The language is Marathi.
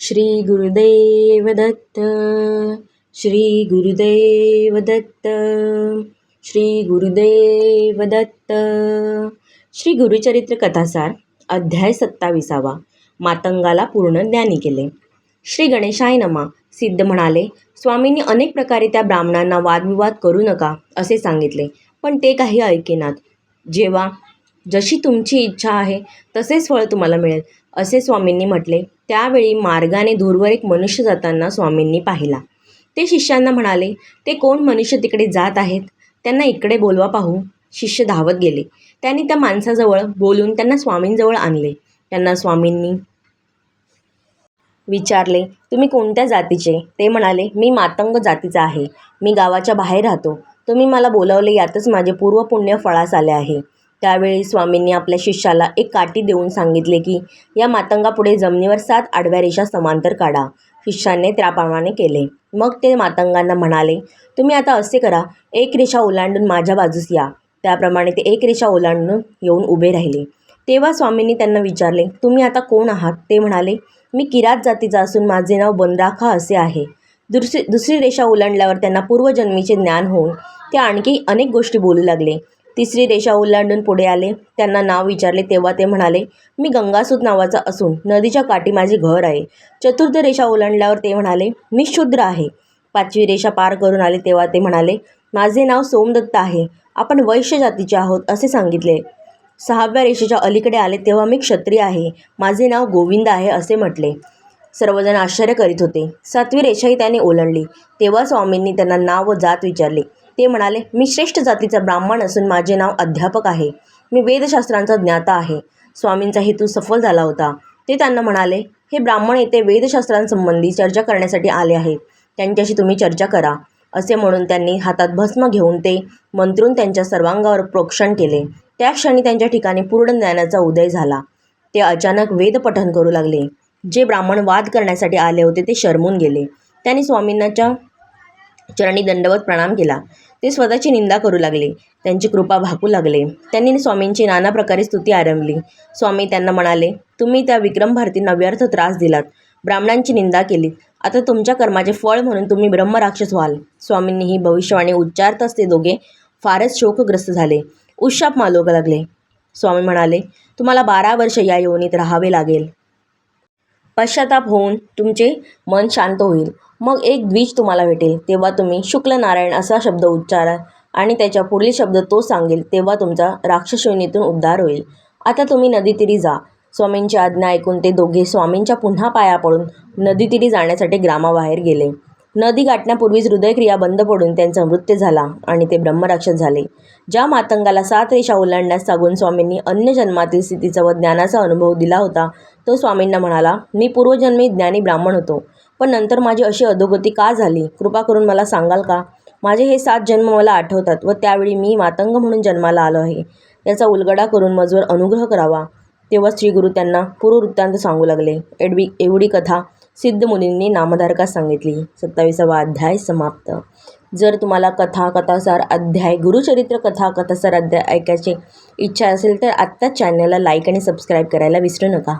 श्री गुरुदेव दत्त श्री गुरुदेव दत्त श्री गुरुदेव दत्त. श्री गुरुचरित्र कथासार अध्याय सत्ताविसावा. मातंगाला पूर्ण ज्ञानी केले. श्री गणेशाय नमा. सिद्ध म्हणाले स्वामींनी अनेक प्रकारे त्या ब्राह्मणांना वादविवाद करू नका असे सांगितले. पण ते काही ऐकेनात जेव्हा जशी तुमची इच्छा आहे तसेच फळ तुम्हाला मिळेल असे स्वामींनी म्हटले. त्यावेळी मार्गाने दूरवर एक मनुष्य जाताना स्वामींनी पाहिला. ते शिष्यांना म्हणाले ते कोण मनुष्य तिकडे जात आहेत? त्यांना इकडे बोलवा पाहू. शिष्य धावत गेले. त्यांनी त्या माणसाजवळ बोलून त्यांना स्वामींजवळ आणले. त्यांना स्वामींनी विचारले तुम्ही कोणत्या जातीचे? ते म्हणाले मी मातंग जातीचा आहे. मी गावाच्या बाहेर राहतो. तुम्ही मला बोलावले यातच माझे पूर्व पुण्य फळास आले आहे. त्यावेळी स्वामींनी आपल्या शिष्याला एक काठी देऊन सांगितले की या मातंगापुढे जमिनीवर सात आडव्या रेषा समांतर काढा. शिष्याने त्याप्रमाणे केले. मग ते मातंगांना म्हणाले तुम्ही आता असे करा एक रेषा ओलांडून माझ्या बाजूस या. त्याप्रमाणे ते एक रेषा ओलांडून येऊन उभे राहिले. तेव्हा स्वामींनी त्यांना विचारले तुम्ही आता कोण आहात? ते म्हणाले मी किरात जातीचा असून माझे नाव बनराखा असे आहे. दुसरी दुसरी रेषा ओलांडल्यावर त्यांना पूर्वजन्मीचे ज्ञान होऊन ते आणखी अनेक गोष्टी बोलू लागले. तिसरी रेषा ओलांडून पुढे आले. त्यांना नाव विचारले तेव्हा ते म्हणाले मी गंगासूत नावाचा असून नदीच्या काठी माझे घर आहे. चतुर्थ रेषा ओलांडल्यावर ते म्हणाले मी शूद्र आहे. पाचवी रेषा पार करून आले तेव्हा ते म्हणाले माझे नाव सोमदत्त आहे. आपण वैश्य जातीचे आहोत असे सांगितले. सहाव्या रेषेच्या अलीकडे आले तेव्हा मी क्षत्रिय आहे. माझे नाव गोविंद आहे असे म्हटले. सर्वजण आश्चर्य करीत होते. सातवी रेषाही त्याने ओलांडली. तेव्हा स्वामींनी त्यांना नाव व जात विचारले. ते म्हणाले मी श्रेष्ठ जातीचा ब्राह्मण असून माझे नाव अध्यापक आहे. मी वेदशास्त्रांचा ज्ञाता आहे. स्वामींचा हेतू सफल झाला होता. ते त्यांना म्हणाले हे ब्राह्मण येथे वेदशास्त्रांसंबंधी चर्चा करण्यासाठी आले आहेत. त्यांच्याशी तुम्ही चर्चा करा. असे म्हणून त्यांनी हातात भस्म घेऊन ते मंत्रून त्यांच्या सर्वांगावर प्रोक्षण केले. त्या क्षणी त्यांच्या ठिकाणी पूर्ण ज्ञानाचा उदय झाला. ते अचानक वेदपठण करू लागले. जे ब्राह्मण वाद करण्यासाठी आले होते ते शरमून गेले. त्यांनी स्वामींनाच्या चरणी दंडवत प्रणाम केला. ते स्वतःची निंदा करू लागले. त्यांची कृपा भाकू लागले. त्यांनी स्वामींची नाना प्रकारे स्तुती आरंभली. स्वामी त्यांना म्हणाले तुम्ही त्या विक्रम भारतींना व्यर्थ त्रास दिलात. ब्राह्मणांची निंदा केलीत आता तुमच्या कर्माचे फळ म्हणून तुम्ही ब्रह्मराक्षस व्हाल. स्वामींनी ही भविष्यवाणी उच्चारताच ते दोघे फारच शोकग्रस्त झाले. उशाप मालोग लागले. स्वामी म्हणाले तुम्हाला बारा वर्ष या योनीत राहावे लागेल. पश्चाताप होऊन तुमचे मन शांत होईल. मग एक द्विज तुम्हाला भेटेल. तेव्हा तुम्ही शुक्ल नारायण असा शब्द उच्चारा आणि त्याच्या पुढील शब्द तो सांगेल. तेव्हा तुमचा राक्षसयोनीतून उद्धार होईल. आता तुम्ही नदीतीरी जा. स्वामींची आज्ञा ऐकून ते दोघे स्वामींच्या पुन्हा पाया पडून नदीतीरी जाण्यासाठी ग्रामाबाहेर गेले. नदी गाठण्यापूर्वीच हृदयक्रिया बंद पडून त्यांचा मृत्यू झाला आणि ते ब्रह्मराक्षस झाले. ज्या मातंगाला सात रेषा ओलांडण्यास सांगून स्वामींनी अन्य जन्मातील स्थितीचा व ज्ञानाचा अनुभव दिला होता तो स्वामींना म्हणाला मी पूर्वजन्मी ज्ञानी ब्राह्मण होतो पण नंतर माझी अशी अधोगती का झाली? कृपा करून मला सांगाल का? माझे हे सात जन्म मला आठवतात व त्यावेळी मी मातंग म्हणून जन्माला आलो आहे. याचा उलगडा करून मजवर अनुग्रह करावा. तेव्हा श्रीगुरु त्यांना पूर्ववृत्तांत सांगू लागले. एडवी एवढी कथा सिद्ध मुनींनी नामधारकास सांगितली. सत्तावीसावा अध्याय समाप्त. जर तुम्हाला कथा कथासार अध्याय गुरुचरित्र कथा कथासार अध्याय ऐकायची इच्छा असेल तर आत्ताच चॅनलला लाईक आणि सबस्क्राईब करायला विसरू नका.